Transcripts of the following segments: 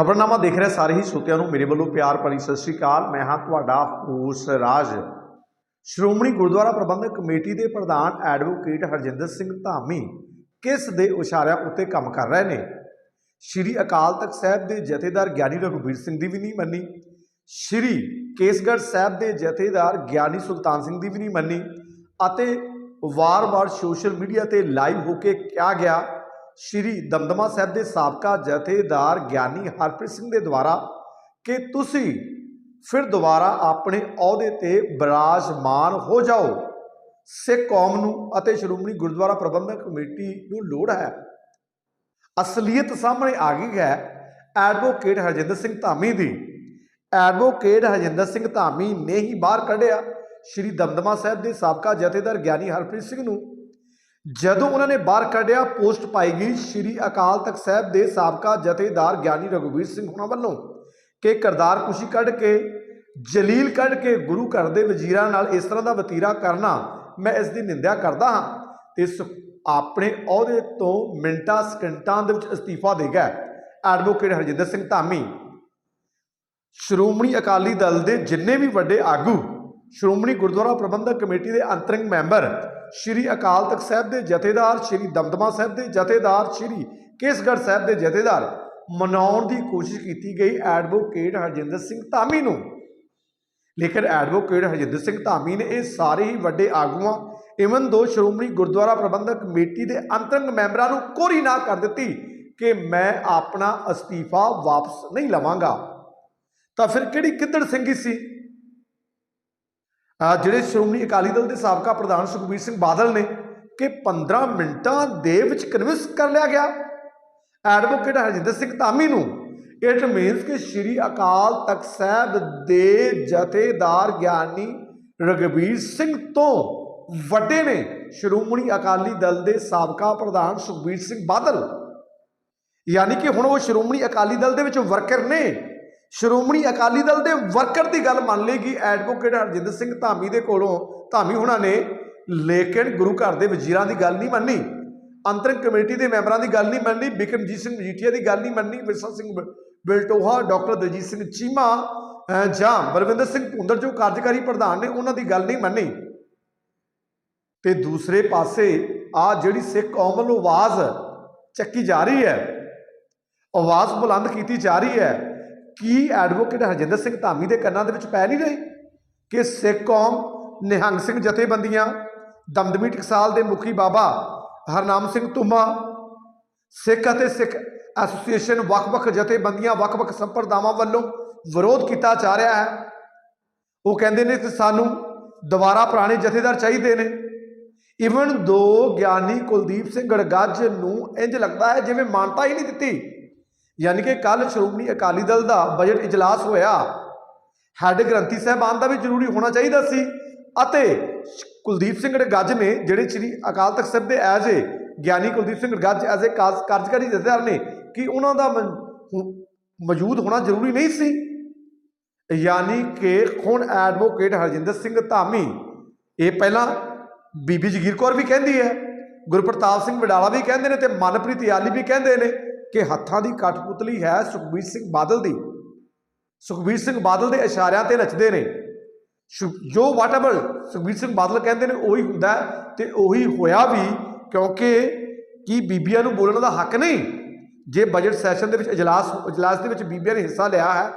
ਖਬਰਨਾਮਾ ਦੇਖ ਰਹੇ ਸਾਰੇ ਹੀ ਸਰੋਤਿਆਂ ਨੂੰ ਮੇਰੇ ਵੱਲੋਂ ਪਿਆਰ ਭਰੀ ਸਤਿ ਸ੍ਰੀ ਅਕਾਲ। ਮੈਂ ਹਾਂ ਤੁਹਾਡਾ ਹੋਸ ਰਾਜ। ਸ਼੍ਰੋਮਣੀ ਗੁਰਦੁਆਰਾ ਪ੍ਰਬੰਧਕ ਕਮੇਟੀ ਦੇ ਪ੍ਰਧਾਨ ਐਡਵੋਕੇਟ ਹਰਜਿੰਦਰ ਸਿੰਘ ਧਾਮੀ ਕਿਸ ਦੇ ਇਸ਼ਾਰਿਆਂ ਉੱਤੇ ਕੰਮ ਕਰ ਰਹੇ ਨੇ? ਸ਼੍ਰੀ ਅਕਾਲ ਤਖਤ ਸਾਹਿਬ ਦੇ ਜਥੇਦਾਰ ਗਿਆਨੀ ਰਘੁਬੀਰ ਸਿੰਘ ਦੀ ਵੀ ਨਹੀਂ ਮੰਨੀ। ਸ਼੍ਰੀ ਕੇਸਗੜ੍ਹ ਸਾਹਿਬ ਦੇ ਜਥੇਦਾਰ ਗਿਆਨੀ ਸੁਲਤਾਨ ਸਿੰਘ ਦੀ ਵੀ ਨਹੀਂ ਮੰਨੀ। ਅਤੇ ਵਾਰ-ਵਾਰ ਸੋਸ਼ਲ ਮੀਡੀਆ ਤੇ ਲਾਈਵ ਹੋ ਕੇ ਕਿਹਾ ਗਿਆ ਸ਼੍ਰੀ ਦਮਦਮਾ ਸਾਹਿਬ ਦੇ ਸਾਬਕਾ ਜਥੇਦਾਰ ਗਿਆਨੀ ਹਰਪ੍ਰੀਤ ਸਿੰਘ ਦੇ ਦੁਆਰਾ ਕਿ ਤੁਸੀਂ ਫਿਰ ਦੁਬਾਰਾ ਆਪਣੇ ਅਹੁਦੇ ਤੇ ਬਿਰਾਜਮਾਨ ਹੋ ਜਾਓ। ਸਿੱਖ ਕੌਮ ਨੂੰ ਅਤੇ ਸ਼੍ਰੋਮਣੀ ਗੁਰਦੁਆਰਾ ਪ੍ਰਬੰਧਕ ਕਮੇਟੀ ਨੂੰ ਲੋੜ ਹੈ। ਅਸਲੀਅਤ ਸਾਹਮਣੇ ਆ ਗਈ ਹੈ ਐਡਵੋਕੇਟ ਹਰਜਿੰਦਰ ਸਿੰਘ ਧਾਮੀ ਦੀ। ਐਡਵੋਕੇਟ ਹਰਜਿੰਦਰ ਸਿੰਘ ਧਾਮੀ ਨੇ ਹੀ ਬਾਹਰ ਕੱਢਿਆ। ਸ਼੍ਰੀ ਦਮਦਮਾ ਸਾਹਿਬ ਦੇ ਸਾਬਕਾ ਜਥੇਦਾਰ ਗਿਆਨੀ ਹਰਪ੍ਰੀਤ ਸਿੰਘ ਨੂੰ ਜਦੋਂ ਉਹਨਾਂ ਨੇ ਬਾਹਰ ਕੱਢਿਆ, ਪੋਸਟ ਪਾਈ ਗਈ ਸ਼੍ਰੀ ਅਕਾਲ ਤਖਤ ਸਾਹਿਬ ਦੇ ਸਾਬਕਾ ਜਥੇਦਾਰ ਗਿਆਨੀ ਰਘੁਵੀਰ ਸਿੰਘ ਹੁਣਾਂ ਵੱਲੋਂ ਕਿ ਕਰਤਾਰ ਕੁਸ਼ੀ ਕੱਢ ਕੇ, ਜਲੀਲ ਕੱਢ ਕੇ ਗੁਰੂ ਘਰ ਦੇ ਵਜ਼ੀਰਾਂ ਨਾਲ ਇਸ ਤਰ੍ਹਾਂ ਦਾ ਵਤੀਰਾ ਕਰਨਾ ਮੈਂ ਇਸ ਦੀ ਨਿੰਦਿਆ ਕਰਦਾ ਹਾਂ ਤੇ ਇਸ ਆਪਣੇ ਅਹੁਦੇ ਤੋਂ ਮਿੰਟਾਂ, ਸਕਿੰਟਾਂ ਦੇ ਵਿੱਚ ਅਸਤੀਫਾ ਦੇ ਗਿਆ। ਐਡਵੋਕੇਟ ਹਰਜਿੰਦਰ ਸਿੰਘ ਧਾਮੀ, ਸ਼੍ਰੋਮਣੀ ਅਕਾਲੀ ਦਲ ਦੇ ਜਿੰਨੇ ਵੀ ਵੱਡੇ ਆਗੂ, ਸ਼੍ਰੋਮਣੀ ਗੁਰਦੁਆਰਾ ਪ੍ਰਬੰਧਕ ਕਮੇਟੀ ਦੇ ਅੰਤਰਿੰਗ ਮੈਂਬਰ ਸ਼੍ਰੀ ਅਕਾਲ ਤਖਤ ਸਾਹਿਬ ਦੇ ਜਥੇਦਾਰ, ਸ਼੍ਰੀ ਦਮਦਮਾ ਸਾਹਿਬ ਦੇ ਜਥੇਦਾਰ, ਸ਼੍ਰੀ ਕੇਸਗੜ੍ਹ ਸਾਹਿਬ ਦੇ ਜਥੇਦਾਰ ਮਨਾਉਣ ਦੀ ਕੋਸ਼ਿਸ਼ ਕੀਤੀ ਗਈ ਐਡਵੋਕੇਟ ਹਰਜਿੰਦਰ ਸਿੰਘ ਧਾਮੀ ਨੂੰ। ਲੇਕਿਨ ਐਡਵੋਕੇਟ ਹਰਜਿੰਦਰ ਸਿੰਘ ਧਾਮੀ ਨੇ ਇਹ ਸਾਰੇ ਹੀ ਵੱਡੇ ਆਗੂਆਂ, ਇਵਨ ਦੋ ਸ਼੍ਰੋਮਣੀ ਗੁਰਦੁਆਰਾ ਪ੍ਰਬੰਧਕ ਕਮੇਟੀ ਦੇ ਅੰਤਰੰਗ ਮੈਂਬਰਾਂ ਨੂੰ ਕੋਰੀ ਨਾ ਕਰ ਦਿੱਤੀ ਕਿ ਮੈਂ ਆਪਣਾ ਅਸਤੀਫਾ ਵਾਪਸ ਨਹੀਂ ਲਵਾਂਗਾ। ਤਾਂ ਫਿਰ ਕਿਹੜੀ ਕਿੱਦੜ ਸਿੰਘੀ ਸੀ? ਜਿਹੜੇ ਸ਼੍ਰੋਮਣੀ ਅਕਾਲੀ ਦਲ ਦੇ ਸਾਬਕਾ ਪ੍ਰਧਾਨ ਸੁਖਬੀਰ ਸਿੰਘ ਬਾਦਲ ਨੇ ਕਿ 15 ਮਿੰਟਾਂ ਦੇ ਵਿੱਚ ਕਨਵਿੰਸ ਕਰ ਲਿਆ ਗਿਆ। ਐਡਵੋਕੇਟ ਹਰਜਿੰਦਰ ਸਿੰਘ ਧਾਮੀ ਨੂੰ। ਇਟ ਮੀਨਸ ਕਿ ਸ਼੍ਰੀ ਅਕਾਲ ਤਖਤ ਸਾਹਿਬ ਦੇ ਜਥੇਦਾਰ ਗਿਆਨੀ ਰਗਵੀਰ ਸਿੰਘ ਤੋਂ ਵੱਡੇ ਨੇ ਸ਼੍ਰੋਮਣੀ ਅਕਾਲੀ ਦਲ ਦੇ ਸਾਬਕਾ ਪ੍ਰਧਾਨ ਸੁਖਬੀਰ ਸਿੰਘ ਬਾਦਲ। ਯਾਨੀ ਕਿ ਹੁਣ ਉਹ ਸ਼੍ਰੋਮਣੀ ਅਕਾਲੀ ਦਲ ਦੇ ਵਿੱਚ ਵਰਕਰ ਨੇ। ਸ਼੍ਰੋਮਣੀ ਅਕਾਲੀ ਦਲ ਦੇ ਵਰਕਰ ਦੀ ਗੱਲ ਮੰਨ ਲਈ ਲੇਗੀ ਐਡਵੋਕੇਟ ਹਰਜਿੰਦਰ ਸਿੰਘ ਧਾਮੀ ਦੇ ਕੋਲੋਂ ਧਾਮੀ ਹੁਣਾਂ ਨੇ ਲੇਕਿਨ ਗੁਰੂ ਘਰ ਦੇ ਵਜ਼ੀਰਾਂ ਦੀ ਗੱਲ ਨਹੀਂ ਮੰਨੀ, ਅੰਤਰਿਮ ਕਮੇਟੀ ਦੇ ਮੈਂਬਰਾਂ ਦੀ ਗੱਲ ਨਹੀਂ ਮੰਨੀ, ਬਿਕਰਮਜੀਤ ਸਿੰਘ ਮਜੀਠੀਆ ਦੀ ਗੱਲ ਨਹੀਂ ਮੰਨੀ ਵਿਰਸਾ ਸਿੰਘ ਬਿਲਟੋਹਾ, ਡਾਕਟਰ ਦਲਜੀਤ ਸਿੰਘ ਚੀਮਾ ਜਾਂ ਬਲਵਿੰਦਰ ਸਿੰਘ ਭੁੰਦਰ ਜੋ ਕਾਰਜਕਾਰੀ ਪ੍ਰਧਾਨ ਨੇ, ਉਹਨਾਂ ਦੀ ਗੱਲ ਨਹੀਂ ਮੰਨੀ। ਤੇ ਦੂਸਰੇ ਪਾਸੇ ਆ ਜਿਹੜੀ ਸਿੱਖ ਕੌਮ ਵੱਲੋਂ ਆਵਾਜ਼ ਚੱਕੀ ਜਾ ਰਹੀ ਹੈ, ਆਵਾਜ਼ ਬੁਲੰਦ ਕੀਤੀ ਜਾ ਰਹੀ ਹੈ ਕੀ ਐਡਵੋਕੇਟ ਹਰਜਿੰਦਰ ਸਿੰਘ ਧਾਮੀ ਦੇ ਕੰਨਾਂ ਦੇ ਵਿੱਚ ਪੈ ਨਹੀਂ ਰਹੀ ਕਿ ਸਿੱਖ ਕੌਮ ਨਿਹੰਗ ਸਿੰਘ ਜਥੇਬੰਦੀਆਂ, ਦਮਦਮੀ ਟਕਸਾਲ ਦੇ ਮੁਖੀ ਬਾਬਾ ਹਰਨਾਮ ਸਿੰਘ ਤੁਮਾ ਸਿੱਖ ਅਤੇ ਸਿੱਖ ਐਸੋਸੀਏਸ਼ਨ ਵੱਖ-ਵੱਖ ਜਥੇਬੰਦੀਆਂ, ਵੱਖ-ਵੱਖ ਸੰਪਰਦਾਵਾਂ ਵੱਲੋਂ ਵਿਰੋਧ ਕੀਤਾ ਜਾ ਰਿਹਾ ਹੈ। ਉਹ ਕਹਿੰਦੇ ਨੇ ਕਿ ਸਾਨੂੰ ਦੁਬਾਰਾ ਪੁਰਾਣੇ ਜਥੇਦਾਰ ਚਾਹੀਦੇ ਨੇ। ਇਵਨ ਦੋ ਗਿਆਨੀ ਕੁਲਦੀਪ ਸਿੰਘ ਗੜਗੱਜ ਨੂੰ ਇੰਜ ਲੱਗਦਾ ਹੈ ਜਿਵੇਂ ਮਾਨਤਾ ਹੀ ਨਹੀਂ ਦਿੱਤੀ ਯਾਨੀ ਕਿ ਕੱਲ ਸ਼੍ਰੋਮਣੀ ਅਕਾਲੀ ਦਲ ਦਾ ਬਜਟ ਇਜਲਾਸ ਹੋਇਆ। ਹੈੱਡ ਗ੍ਰੰਥੀ ਸਾਹਿਬਾਨ ਦਾ ਵੀ ਜ਼ਰੂਰੀ ਹੋਣਾ ਚਾਹੀਦਾ ਸੀ ਅਤੇ ਕੁਲਦੀਪ ਸਿੰਘ ਗੜਗੱਜ ਨੇ ਜਿਹੜੇ ਸ੍ਰੀ ਅਕਾਲ ਤਖਤ ਸਾਹਿਬ ਦੇ as a Giani Kuldeep Singh Gargaj as a ਕਾਰਜਕਾਰੀ ਜਥੇਦਾਰ ਨੇ ਕਿ ਉਹਨਾਂ ਦਾ ਮਨ- ਹੁ- ਮੌਜੂਦ ਹੋਣਾ ਜ਼ਰੂਰੀ ਨਹੀਂ ਸੀ? ਯਾਨੀ ਕਿ ਹੁਣ ਐਡਵੋਕੇਟ ਹਰਜਿੰਦਰ ਸਿੰਘ ਧਾਮੀ, ਇਹ ਪਹਿਲਾਂ ਬੀਬੀ ਜਗੀਰ ਕੌਰ ਵੀ ਕਹਿੰਦੀ ਹੈ, ਗੁਰਪ੍ਰਤਾਪ ਸਿੰਘ ਵਡਾਲਾ ਵੀ ਕਹਿੰਦੇ ਨੇ ਤੇ ਮਨਪ੍ਰੀਤ ਯਾਲੀ ਵੀ ਕਹਿੰਦੇ ਨੇ। ਕਿ ਹੱਥਾਂ ਦੀ ਕਠਪੁਤਲੀ ਹੈ ਸੁਖਬੀਰ ਸਿੰਘ ਬਾਦਲ ਦੀ। ਸੁਖਬੀਰ ਸਿੰਘ ਬਾਦਲ ਦੇ ਇਸ਼ਾਰਿਆਂ ਤੇ ਨੱਚਦੇ ਨੇ। ਸ਼ੁ- ਜੋ ਵਾਟਐਵਰ ਸੁਖਬੀਰ ਸਿੰਘ ਬਾਦਲ ਕਹਿੰਦੇ ਨੇ, ਉਹੀ ਹੁੰਦਾ ਹੈ ਤੇ ਉਹੀ ਹੋਇਆ ਵੀ ਕਿਉਂਕਿ ਕੀ ਬੀਬੀਆਂ ਨੂੰ ਬੋਲਣ ਦਾ ਹੱਕ ਨਹੀਂ? ਜੇ ਬਜਟ ਸੈਸ਼ਨ ਦੇ ਵਿੱਚ ਇਜਲਾਸ ਇਜਲਾਸ ਦੇ ਵਿੱਚ ਬੀਬੀਆਂ ਨੇ ਹਿੱਸਾ ਲਿਆ ਹੈ,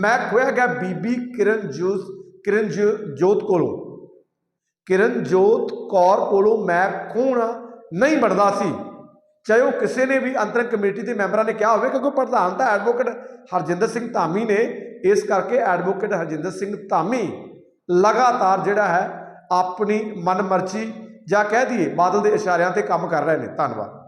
ਮੈਂ ਖੋਇਆ ਗਿਆ ਬੀਬੀ ਕਿਰਨ ਜੋਤ ਕਿਰਨ ਜੋਤ ਕੋਲੋਂ। ਕਿਰਨ ਜੋਤ ਕੌਰ ਕੋਲੋਂ ਮੈਂ ਖੋਣਾ ਨਹੀਂ ਬਣਦਾ ਸੀ। ਚਾਹੇ ਉਹ ਕਿਸੇ ਨੇ ਵੀ ਅੰਤਰਿਮ ਕਮੇਟੀ ਦੇ ਮੈਂਬਰਾਂ ਨੇ ਕਿਹਾ ਹੋਵੇ, ਕਿਉਂਕਿ ਪ੍ਰਧਾਨ ਤਾਂ ਐਡਵੋਕੇਟ ਹਰਜਿੰਦਰ ਸਿੰਘ ਧਾਮੀ ਨੇ, ਇਸ ਕਰਕੇ ਐਡਵੋਕੇਟ ਹਰਜਿੰਦਰ ਸਿੰਘ ਧਾਮੀ ਲਗਾਤਾਰ ਜਿਹੜਾ ਹੈ ਆਪਣੀ ਮਨਮਰਜ਼ੀ ਜਾਂ ਕਹਿ ਦਈਏ ਬਾਦਲ ਦੇ ਇਸ਼ਾਰਿਆਂ ਤੇ ਕੰਮ ਕਰ ਰਹੇ ਨੇ। ਧੰਨਵਾਦ।